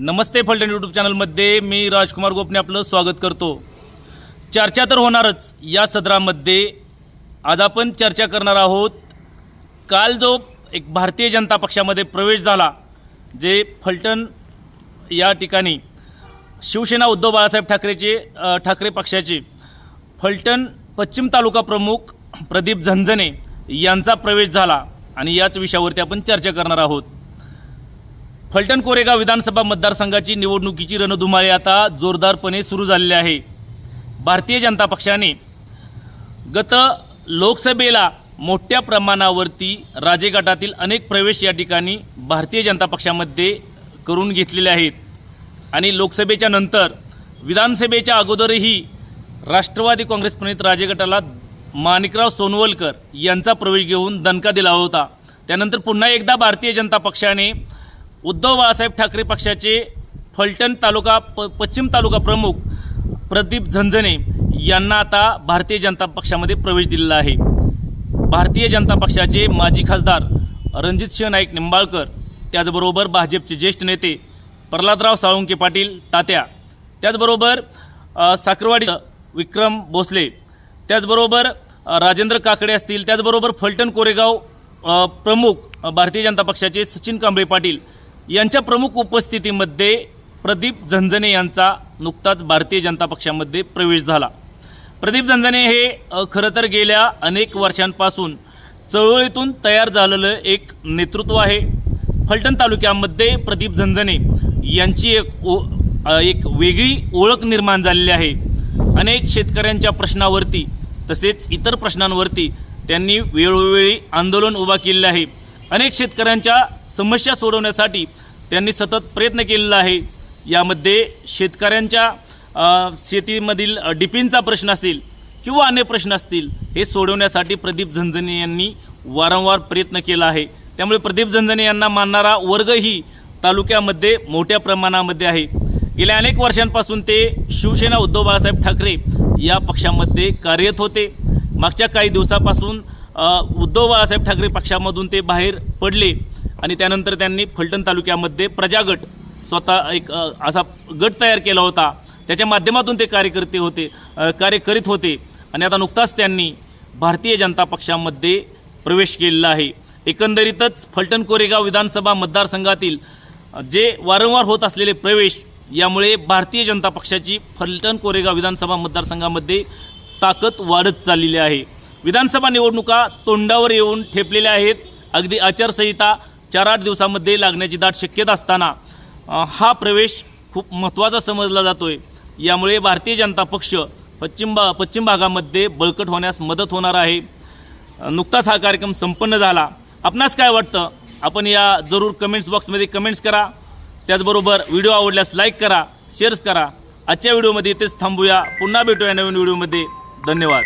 नमस्ते Phaltan YouTube चॅनलमध्ये मी राजकुमार गोपने आपलं स्वागत करतो. चर्चा तर होणारच या सदरामध्ये. आज आपण चर्चा करणार आहोत काल जो एक भारतीय जनता पक्षामध्ये प्रवेश झाला जे फलटण या ठिकाणी शिवसेना उद्धव बाळासाहेब ठाकरेचे ठाकरे पक्षाचे फलटण पश्चिम तालुका प्रमुख प्रदीप झंझने यांचा प्रवेश झाला. आणि याच विषयावरती आपण चर्चा करणार आहोत. फलटण कोरेगाव विधानसभा मतदारसंघाची निवडणुकीची रणधुमाळी आता जोरदारपणे सुरू झालेली आहे. भारतीय जनता पक्षाने गत लोकसभेला मोठ्या प्रमाणावरती राजेगटातील अनेक प्रवेश या ठिकाणी भारतीय जनता पक्षामध्ये करून घेतलेले आहेत. आणि लोकसभेच्या नंतर विधानसभेच्या अगोदरही राष्ट्रवादी काँग्रेस प्रणित राजेगटाला माणिकराव सोनवलकर यांचा प्रवेश घेऊन दणका दिला होता. त्यानंतर पुन्हा एकदा भारतीय जनता पक्षाने उद्धव बाळासाहेब ठाकरे पक्षाचे फलटण तालुका प पश्चिम तालुका प्रमुख प्रदीप झंझने यांना आता भारतीय जनता पक्षामध्ये प्रवेश दिलेला आहे. भारतीय जनता पक्षाचे माजी खासदार रणजित सिंह नाईक निंबाळकर त्याचबरोबर भाजपचे ज्येष्ठ नेते प्रल्हादराव साळुंके पाटील तात्या त्याचबरोबर साखरवाडी विक्रम भोसले त्याचबरोबर राजेंद्र काकडे असतील त्याचबरोबर फलटण कोरेगाव प्रमुख भारतीय जनता पक्षाचे सचिन कांबळे पाटील यांच्या प्रमुख उपस्थितीमध्ये प्रदीप झंझने यांचा नुकताच भारतीय जनता पक्षामध्ये प्रवेश झाला. प्रदीप झंझने हे खरं तर गेल्या अनेक वर्षांपासून चळवळीतून तयार झालेलं एक नेतृत्व आहे. फलटण तालुक्यामध्ये प्रदीप झंझने यांची एक ओ एक वेगळी ओळख निर्माण झालेली आहे. अनेक शेतकऱ्यांच्या प्रश्नावरती तसेच इतर प्रश्नांवरती त्यांनी वेळोवेळी आंदोलन उभा केलेलं आहे. अनेक शेतकऱ्यांच्या समस्या सोडवण्यासाठी त्यांनी सतत प्रयत्न केलेला आहे. यामध्ये शेतकऱ्यांच्या शेतीमधील डिपिनचा प्रश्न असेल किंवा अन्य प्रश्न असतील हे सोडवण्यासाठी प्रदीप झंझने यांनी वारंवार प्रयत्न केला आहे. त्यामुळे प्रदीप झंझने यांना मानणारा वर्गही तालुक्यामध्ये मोठ्या प्रमाणामध्ये आहे. गेल्या अनेक वर्षांपासून ते शिवसेना उद्धव बाळासाहेब ठाकरे या पक्षामध्ये कार्यरत होते. मागच्या काही दिवसापासून उद्धव बाळासाहेब ठाकरे पक्षामधून ते बाहेर पडले आणि त्यानंतर त्यांनी फलटण तालुक्यामध्ये प्रजागट स्वतः एक असा गट तयार केला होता. त्याच्या माध्यमातून ते कार्यकर्ते होते कार्य करीत होते आणि आता नुकताच त्यांनी भारतीय जनता पक्षामध्ये प्रवेश केलेला आहे. एकंदरीतच फलटण कोरेगाव विधानसभा मतदारसंघातील जे वारंवार होत असलेले प्रवेश यामुळे भारतीय जनता पक्षाची फलटण कोरेगाव विधानसभा मतदारसंघामध्ये ताकद वाढत चाललेली आहे. विधानसभा निवडणुका तोंडावर येऊन ठेपलेल्या आहेत. अगदी आचारसंहिता चार आठ दिवसामध्ये लागण्याची दाट शक्यता असताना हा प्रवेश खूप महत्त्वाचा समजला जातोय. यामुळे भारतीय जनता पक्ष पश्चिम भा पश्चिम भागामध्ये बळकट होण्यास मदत होणार आहे. नुकताच हा कार्यक्रम संपन्न झाला. आपणास काय वाटतं? आपण या जरूर कमेंट्स बॉक्समध्ये कमेंट्स करा. त्याचबरोबर व्हिडिओ आवडल्यास लाईक करा शेअर्स करा. आजच्या व्हिडिओमध्ये इथेच थांबूया. पुन्हा भेटूया नवीन व्हिडिओमध्ये. धन्यवाद.